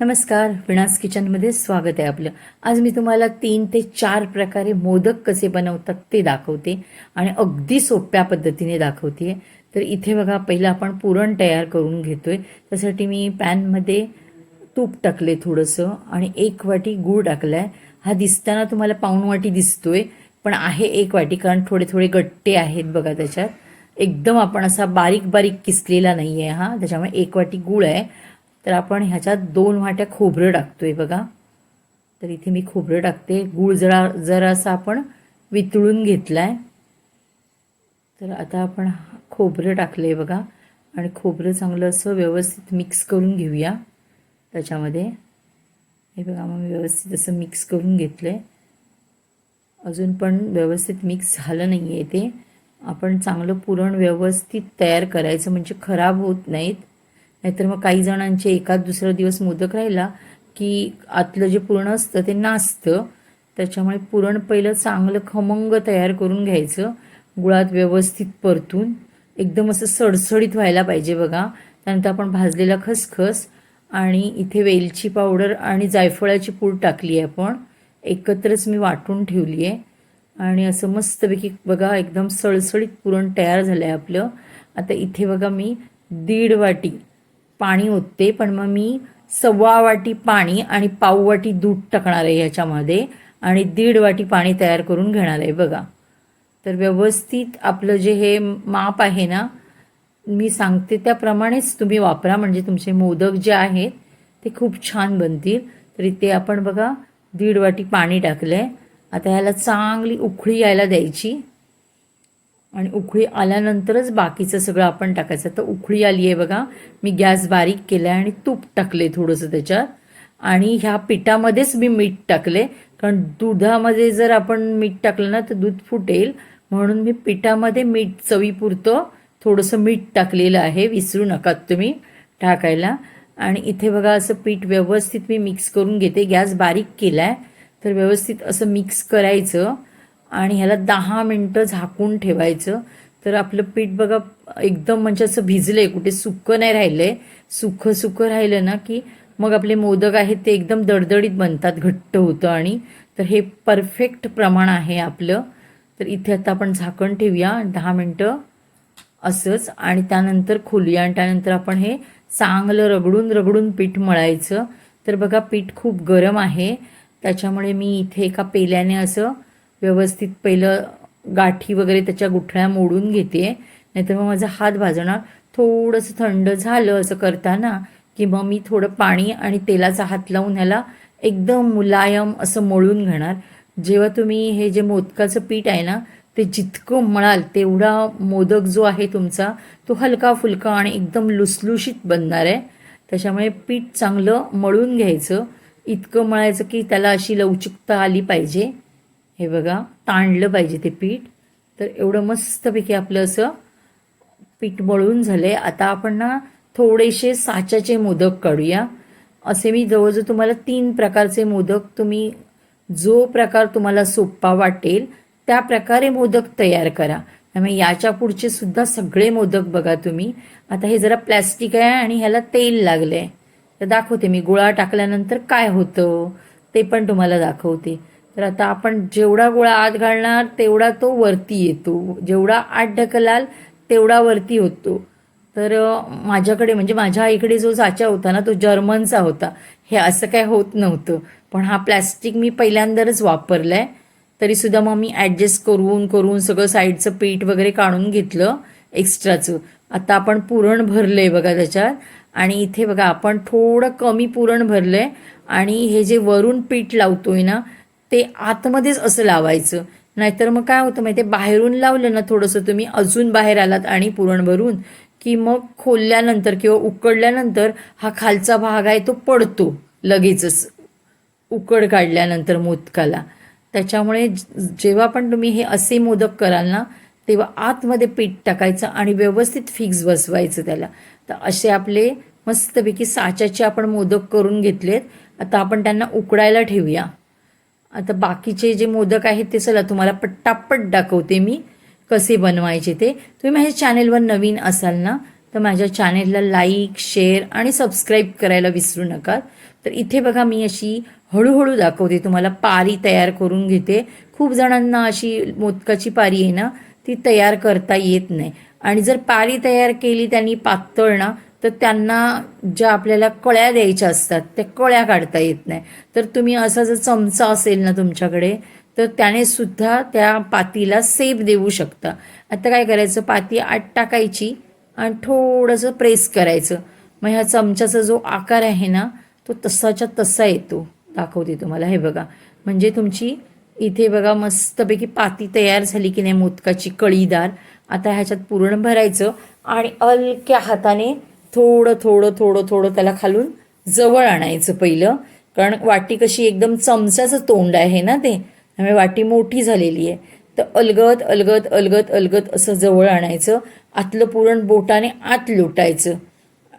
नमस्कार विणास किचनमध्ये स्वागत आहे आपलं. आज मी तुम्हाला तीन ते चार प्रकारे मोदक कसे बनवतात ते दाखवते आणि अगदी सोप्या पद्धतीने दाखवते तर इथे बघा पहिलं आपण पुरण तयार करून घेतोय. त्यासाठी मी पॅनमध्ये तूप टाकले थोडंसं आणि एक वाटी गूळ टाकलाय. हा दिसताना तुम्हाला पाऊण वाटी दिसतोय पण आहे एक वाटी कारण थोडे थोडे गट्टे आहेत बघा त्याच्यात. एकदम आपण असा बारीक बारीक किसलेला नाही आहे हा त्याच्यामुळे एक वाटी गूळ आहे. तर आपण ह्याच्यात दोन वाट्या खोबरं टाकतो आहे बघा. तर इथे मी खोबरं टाकते. गूळ जरा जरासा आपण वितळून घेतला आहे तर आता आपण खोबरं टाकलं आहे बघा. आणि खोबरं चांगलं असं व्यवस्थित मिक्स करून घेऊया. त्याच्यामध्ये हे बघा मग मी व्यवस्थित असं मिक्स करून घेतलं आहे अजून पण व्यवस्थित मिक्स झालं नाही आहे ते. आपण चांगलं पुरण व्यवस्थित तयार करायचं म्हणजे खराब होत नाहीत. नाहीतर मग काही जणांचे एखाद दुसरा दिवस मोदक राहिला की आतलं जे पुरण असतं ते नाचतं त्याच्यामुळे पुरण पहिलं चांगलं खमंग तयार करून घ्यायचं. गुळात व्यवस्थित परतून. एकदम असं सडसडीत व्हायला पाहिजे बघा. त्यानंतर आपण भाजलेला खसखस आणि इथे वेलची पावडर आणि जायफळाची पूड टाकली आहे आपण. एकत्रच मी वाटून ठेवली आहे. आणि असं मस्तपैकी बघा एकदम सळसळीत पुरण तयार झालं आहे आपलं. आता इथे बघा मी दीड वाटी पाणी ओतते पण मग मी सव्वा वाटी पाणी आणि पाव वाटी दूध टाकणार आहे ह्याच्यामध्ये आणि दीड वाटी पाणी तयार करून घेणार आहे बघा. तर व्यवस्थित आपलं जे हे माप आहे ना मी सांगते त्याप्रमाणेच तुम्ही वापरा. म्हणजे तुमचे मोदक जे आहेत ते खूप छान बनतील. तरी ते आपण बघा दीड वाटी पाणी टाकलं आहे आता ह्याला चांगली उखळी यायला द्यायची. आणि उखळी आल्यानंतरच बाकीचं सगळं आपण टाकायचं. तर उखळी आली आहे बघा. मी गॅस बारीक केला आहे आणि तूप टाकले थोडंसं त्याच्यात. आणि ह्या पिठामध्येच मी मीठ टाकले कारण दुधामध्ये जर आपण मीठ टाकलं ना तर दूध फुटेल. म्हणून मी पिठामध्ये मीठ चवीपुरतं थोडंसं मीठ टाकलेलं आहे. विसरू नका तुम्ही टाकायला. आणि इथे बघा असं पीठ व्यवस्थित मी मिक्स करून घेते. गॅस बारीक केला आहे तर व्यवस्थित असं मिक्स करायचं. आणि ह्याला दहा मिनटं झाकून ठेवायचं. तर आपलं पीठ बघा एकदम म्हणजे असं भिजलं आहे कुठे सुकं नाही राहिलं आहे सुखं सुखं राहिलं ना की मग आपले मोदक आहेत ते एकदम दडदडीत बनतात घट्ट होतं आणि. तर हे परफेक्ट प्रमाण आहे आपलं. तर इथे आता आपण झाकण ठेवूया दहा मिनटं असंच. आणि त्यानंतर खोलूया आणि त्यानंतर आपण हे चांगलं रगडून रगडून पीठ मळायचं. तर बघा पीठ खूप गरम आहे. त्याच्यामुळे मी इथे एका पेल्याने असं व्यवस्थित पहिलं गाठी वगैरे त्याच्या गुठळ्या मोडून घेते. नाहीतर मग माझा हात भाजणार. थोडंसं थंड झालं असं करताना की मग मी थोडं पाणी आणि तेलाचा हात लावून ह्याला एकदम मुलायम असं मळून घेणार. जेव्हा तुम्ही हे जे मोदकाचं पीठ आहे ना ते जितकं मळाल तेवढा मोदक जो आहे तुमचा तो हलका फुलका आणि एकदम लुसलुशीत बनणार आहे. त्याच्यामुळे पीठ चांगलं मळून घ्यायचं. इतकं मळायचं की त्याला अशी लवचिकता आली पाहिजे. हे बघा ताणलं पाहिजे ते पीठ. तर एवढं मस्तपैकी आपलं असं पीठ मळून झालंय. आता आपण ना थोडेसे साच्याचे मोदक काढूया. असे मी जवळजवळ तुम्हाला तीन प्रकारचे मोदक तुम्ही जो प्रकार तुम्हाला सोपा वाटेल त्या प्रकारे मोदक तयार करा. त्यामुळे याच्या पुढचे सुद्धा सगळे मोदक बघा तुम्ही. आता हे जरा प्लॅस्टिक आहे आणि ह्याला तेल लागलंय. तर दाखवते मी. गुळा टाकल्यानंतर काय होतं ते पण तुम्हाला दाखवते. तर आता आपण जेवढा गोळा आत घालणार तेवढा तो वरती येतो. जेवढा आत ढकलाल तेवढा वरती होतो. तर माझ्याकडे म्हणजे माझ्या आईकडे जो साचा होता ना तो जर्मनचा होता. हे असं काय होत नव्हतं. पण हा प्लॅस्टिक मी पहिल्यांदाच वापरलाय. तरी सुद्धा मग मी ॲडजस्ट करून करून सगळं साईडचं पीठ वगैरे काढून घेतलं एक्स्ट्राचं. आता आपण पुरण भरलंय बघा त्याच्यात. आणि इथे बघा आपण थोडं कमी पुरण भरलंय. आणि हे जे वरून पीठ लावतोय ना ते आतमध्येच असं लावायचं. नाहीतर मग काय होतं माहिती बाहेरून लावलं ना थोडंसं तुम्ही अजून बाहेर आलात आणि पुरण भरून की मग खोलल्यानंतर किंवा उकडल्यानंतर हा खालचा भाग आहे तो पडतो लगेचच. उकड काढल्यानंतर मोदकाला. त्याच्यामुळे जेव्हा पण तुम्ही हे असे मोदक कराल ना तेव्हा आतमध्ये पीठ टाकायचं आणि व्यवस्थित फिक्स बसवायचं त्याला. तर असे आपले मस्तपैकी साच्याचे आपण मोदक करून घेतलेत. आता आपण त्यांना उकडायला ठेवूया. आता बाकीचे जे मोदक आहेत ते चला तुम्हाला पट्टापट दाखवते मी कसे बनवायचे ते. तुम्ही माझ्या चॅनेलवर नवीन असाल ना तर माझ्या चॅनेलला लाईक शेअर आणि सबस्क्राईब करायला विसरू नका. तर इथे बघा मी अशी हळूहळू दाखवते. तुम्हाला पारी तयार करून घेते. खूप जणांना अशी मोदकाची पारी आहे ना ती तयार करता येत नाही. आणि जर पारी तयार केली त्यांनी पातळ ना तर त्यांना ज्या आपल्याला कळ्या द्यायच्या असतात त्या कळ्या काढता येत नाही. तर तुम्ही असा जर चमचा असेल ना तुमच्याकडे तर त्याने सुद्धा त्या पातीला सेप देऊ शकता. आता काय करायचं? पाती आत टाकायची आणि थोडंसं प्रेस करायचं. मग ह्या चमच्याचा जो आकार आहे ना तो तसाच्या तसा येतो. दाखवते तुम्हाला. हे बघा. म्हणजे तुमची इथे बघा मस्तपैकी पाती तयार झाली की नाही मोदकाची कळीदार. आता ह्याच्यात पूर्ण भरायचं आणि हलक्या हाताने थोडं थोडं थोडं थोडं त्याला खालून जवळ आणायचं पहिलं. कारण वाटी कशी एकदम चमच्याचं तोंड आहे ना ते. त्यामुळे वाटी मोठी झालेली आहे. तर अलगत अलगत अलगत अलगत असं जवळ आणायचं. आतलं पुरण बोटाने आत लोटायचं.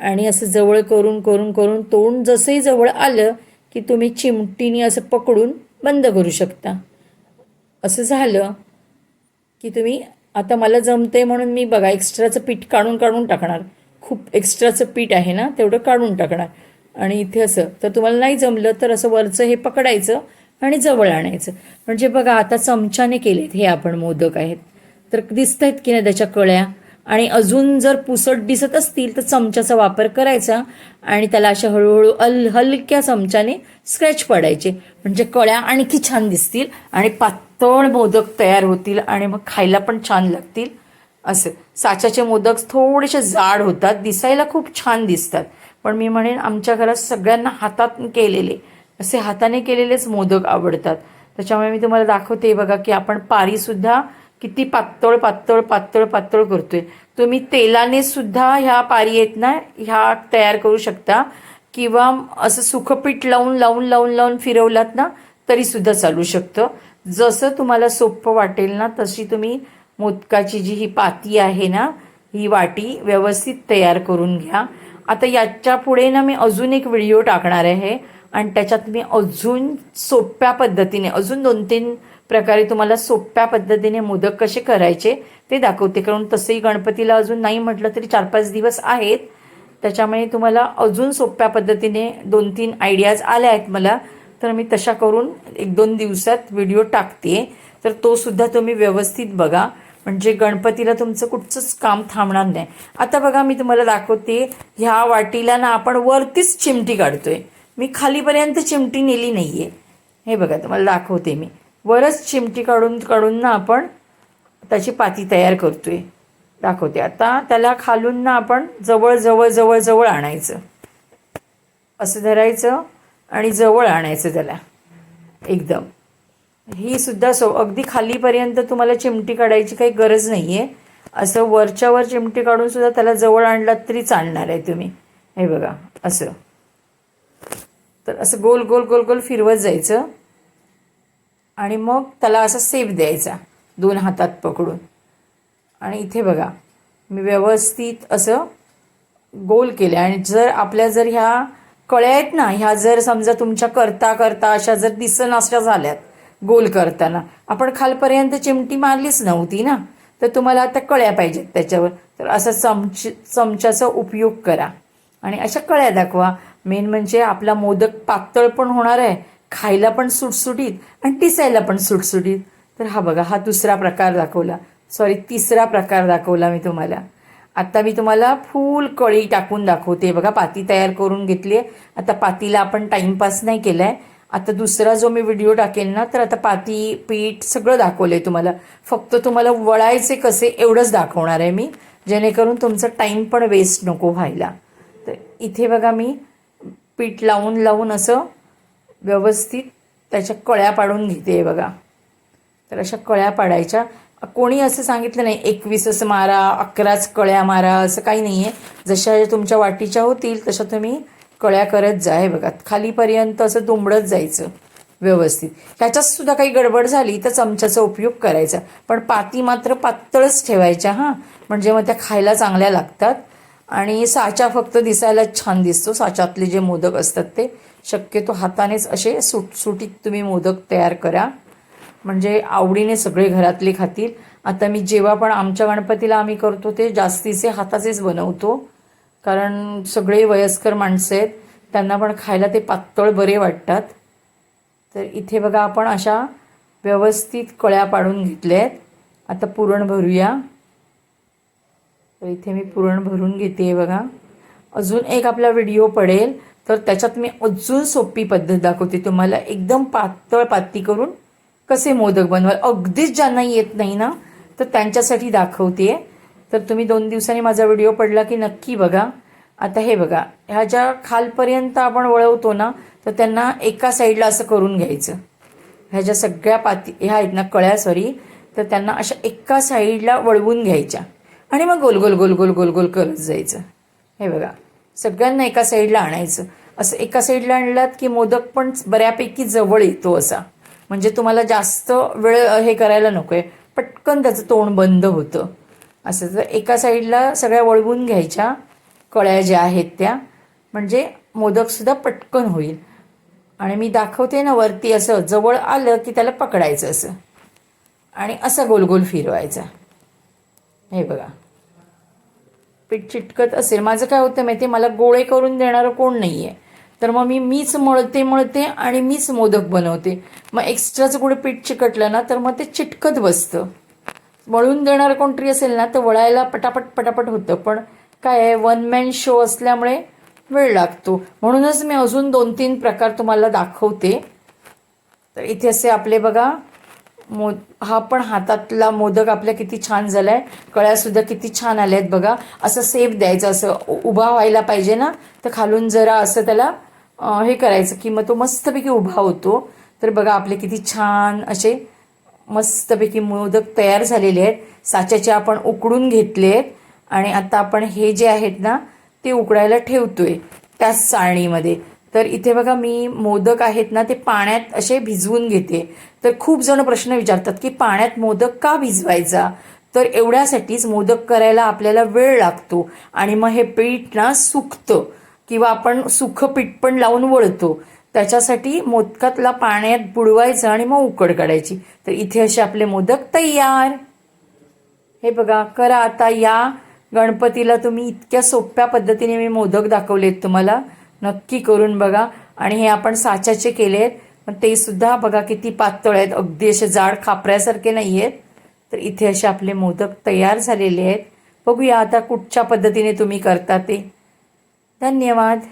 आणि असं जवळ करून करून करून तोंड जसंही जवळ आलं की तुम्ही चिमटीने असं पकडून बंद करू शकता. असं झालं की तुम्ही आता मला जमते म्हणून मी बघा एक्स्ट्राचं पीठ काढून काढून टाकणार. खूप एक्स्ट्राचं पीठ आहे ना तेवढं काढून टाकणार. आणि इथे असं तर तुम्हाला नाही जमलं तर असं वरचं हे पकडायचं आणि जवळ आणायचं. म्हणजे बघा आता चमच्याने केलेत हे आपण मोदक आहेत. तर दिसत आहेत की नाही त्याच्या कळ्या? आणि अजून जर पुसट दिसत असतील तर चमच्याचा वापर करायचा आणि त्याला अशा हळूहळू अल हलक्या चमच्याने स्क्रॅच पडायचे. म्हणजे कळ्या आणखी छान दिसतील आणि पातळ मोदक तयार होतील आणि मग खायला पण छान लागतील. असं. साच्याचे मोदक थोडेसे जाड होतात दिसायला खूप छान दिसतात. पण मी म्हणेन आमच्या घरात सगळ्यांना हातात केलेले असे हाताने केलेलेच मोदक आवडतात. त्याच्यामुळे मी तुम्हाला दाखवते बघा की आपण पारीसुद्धा किती पातळ पातळ पातळ पातळ करतोय. तुम्ही तेलाने सुद्धा ह्या पारी आहेत ना ह्या तयार करू शकता. किंवा असं सुखपीठ लावून लावून लावून लावून फिरवलात ना तरीसुद्धा चालू शकतं. जसं तुम्हाला सोपं वाटेल ना तशी तुम्ही मोदकाची जी ही पाती आहे ना ही वाटी व्यवस्थित तयार करून घ्या. आता याच्यापुढे ना मी अजून एक व्हिडिओ टाकणार आहे आणि त्याच्यात मी अजून सोप्या पद्धतीने अजून दोन तीन प्रकारे तुम्हाला सोप्या पद्धतीने मोदक कसे करायचे ते दाखवते. कारण तसंही गणपतीला अजून नाही म्हटलं तरी चार पाच दिवस आहेत. त्याच्यामुळे तुम्हाला अजून सोप्या पद्धतीने दोन तीन आयडियाज आल्या आहेत मला. तर मी तशा करून एक दोन दिवसात व्हिडिओ टाकते तर तो सुद्धा तुम्ही व्यवस्थित बघा. म्हणजे गणपतीला तुमचं कुठचंच काम थांबणार नाही. आता बघा मी तुम्हाला दाखवते. ह्या वाटीला ना आपण वरतीच चिमटी काढतोय. मी खालीपर्यंत चिमटी नेली नाही आहे हे बघा तुम्हाला दाखवते मी. वरच चिमटी काढून काढून ना आपण त्याची पाती तयार करतोय. दाखवते. आता त्याला खालून ना आपण जवळ जवळ जवळ जवळ आणायचं. असं धरायचं. आणि जवळ आणायचं त्याला. एकदम. ही सुद्धा सो अगदी खालीपर्यंत तुम्हाला चिमटी काढायची काही गरज नाही आहे असं वरच्यावर चिमटी काढून सुद्धा त्याला जवळ आणलात तरी चालणार आहे तुम्ही. हे बघा असं. तर असं गोल गोल गोल गोल फिरवत जायचं. आणि मग त्याला असा सेप द्यायचा दोन हातात पकडून. आणि इथे बघा मी व्यवस्थित असं गोल केलं आणि जर आपल्या जर ह्या कळ्या आहेत ना ह्या जर समजा तुमच्या करता करता अशा जर दिसनाशा झाल्यात गोल करताना. आपण खालपर्यंत चिमटी मारलीच नव्हती ना तर तुम्हाला आता कळ्या पाहिजेत त्याच्यावर. तर असा चमच चमच्याचा उपयोग करा. आणि अशा कळ्या दाखवा. मेन म्हणजे आपला मोदक पातळ पण होणार आहे खायला पण सुटसुटीत आणि टिसायला पण सुटसुटीत. तर हा बघा हा दुसरा प्रकार दाखवला. सॉरी तिसरा प्रकार दाखवला मी तुम्हाला. आत्ता मी तुम्हाला फुल कळी टाकून दाखवते. बघा पाती तयार करून घेतली आहे. आता पातीला आपण टाईमपास नाही केला आहे आता दुसरा जो मी व्हिडिओ टाकेल ना तर आता पाती पीठ सगळं दाखवलं आहे तुम्हाला. फक्त तुम्हाला वळायचे कसे एवढंच दाखवणार आहे मी. जेणेकरून तुमचा टाईम पण वेस्ट नको व्हायला. तर इथे बघा मी पीठ लावून लावून असं व्यवस्थित त्याच्या कळ्या पाडून घेते बघा. तर अशा कळ्या पाडायच्या. कोणी असं सांगितलं नाही एकवीसच मारा अकराच कळ्या मारा असं काही नाही आहे जशा तुमच्या वाटीच्या होतील तशा तुम्ही कळ्या करत जा. हे बघा खालीपर्यंत असं दुमडत जायचं व्यवस्थित. ह्याच्यात सुद्धा काही गडबड झाली तर चमच्याचा उपयोग करायचा. पण पाती मात्र पातळच ठेवायच्या हां. म्हणजे मग त्या खायला चांगल्या लागतात. आणि साचा फक्त दिसायला छान दिसतो. साच्यातले जे मोदक असतात ते शक्यतो हातानेच असे सुटसुटीत तुम्ही मोदक तयार करा. म्हणजे आवडीने सगळे घरातले खातील. आता मी जेव्हा पण आमच्या गणपतीला आम्ही करतो ते जास्तीचे हाताचेच बनवतो. कारण सगळे वयस्कर माणसं आहेत त्यांना पण खायला ते पातळ बरे वाटतात. तर इथे बघा आपण अशा व्यवस्थित कळ्या पाडून घेतल्या आहेत आता पुरण भरूया. तर इथे मी पुरण भरून घेते बघा. अजून एक आपला व्हिडिओ पडेल तर त्याच्यात मी अजून सोपी पद्धत दाखवते. तुम्हाला एकदम पातळ पाती करून कसे मोदक बनवाल? अगदीच ज्यांना येत नाही ना तर त्यांच्यासाठी दाखवते. तर तुम्ही दोन दिवसांनी माझा व्हिडिओ पडला की नक्की बघा. आता हे बघा ह्या ज्या खालपर्यंत आपण वळवतो ना तर त्यांना एका साईडला असं करून घ्यायचं. ह्या ज्या सगळ्या पाती ह्या आहेत ना कळ्या सॉरी तर त्यांना अशा एका साईडला वळवून घ्यायच्या. आणि मग गोल गोल गोल गोल गोल गोल करत जायचं. हे बघा सगळ्यांना एका साईडला आणायचं. असं एका साईडला आणलात की मोदक पण बऱ्यापैकी जवळ येतो असा. म्हणजे तुम्हाला जास्त वेळ हे करायला नको आहे पटकन त्याचं तोंड बंद होतं. असं तर एका साईडला सगळ्या वळवून घ्यायच्या कळ्या ज्या आहेत त्या म्हणजे मोदकसुद्धा पटकन होईल. आणि मी दाखवते ना वरती असं जवळ आलं की त्याला पकडायचं असं. आणि असं गोल गोल फिरवायचा. हे बघा. पीठ चिटकत असेल. माझं काय होतं माहिती मला गोळे करून देणारं कोण नाही आहे तर मग मी मीच मळते मळते आणि मीच मोदक बनवते. मग एक्स्ट्राचं कुठे पीठ चिकटलं ना तर मग ते चिटकत बसतं. वळून देणारं कोणतरी असेल ना तर वळायला पटापट पटापट होतं. पण काय आहे वन मॅन शो असल्यामुळे वेळ लागतो. म्हणूनच मी अजून दोन तीन प्रकार तुम्हाला दाखवते. तर इथे असे आपले बघा मो हा पण हातातला मोदक आपल्या किती छान झाला आहे कळ्यासुद्धा किती छान आल्या आहेत बघा. असं सेफ द्यायचं असं उ- उभा व्हायला पाहिजे ना. तर खालून जरा असं त्याला हे करायचं की मग तो मस्तपैकी उभा होतो. तर बघा आपले किती छान असे मस्तपैकी मोदक तयार झालेले आहेत. साच्याचे आपण उकडून घेतले आहेत. आणि आता आपण हे जे आहेत ना ते उकडायला ठेवतो आहे त्याच चाळणीमध्ये तर इथे बघा मी मोदक आहेत ना ते पाण्यात असे भिजवून घेते. तर खूप जण प्रश्न विचारतात की पाण्यात मोदक का भिजवायचा? तर एवढ्यासाठीच मोदक करायला आपल्याला वेळ लागतो. आणि मग हे पीठ ना सुकतं. किंवा आपण सुखं पीठ पण लावून वळतो. त्याच्यासाठी मोदकातला पाण्यात बुडवायचं आणि मग उकड काढायची. तर इथे असे आपले मोदक तयार. हे बघा करा आता या. गणपतीला तुम्ही इतक्या सोप्या पद्धतीने मी मोदक दाखवलेत तुम्हाला. नक्की करून बघा. आणि हे आपण साच्याचे केले आहेत पण ते सुद्धा बघा किती पातळ आहेत. अगदी असे जाड खापऱ्यासारखे नाही आहेत तर इथे असे आपले मोदक तयार झालेले आहेत. बघूया आता कुठच्या पद्धतीने तुम्ही करता ते. धन्यवाद.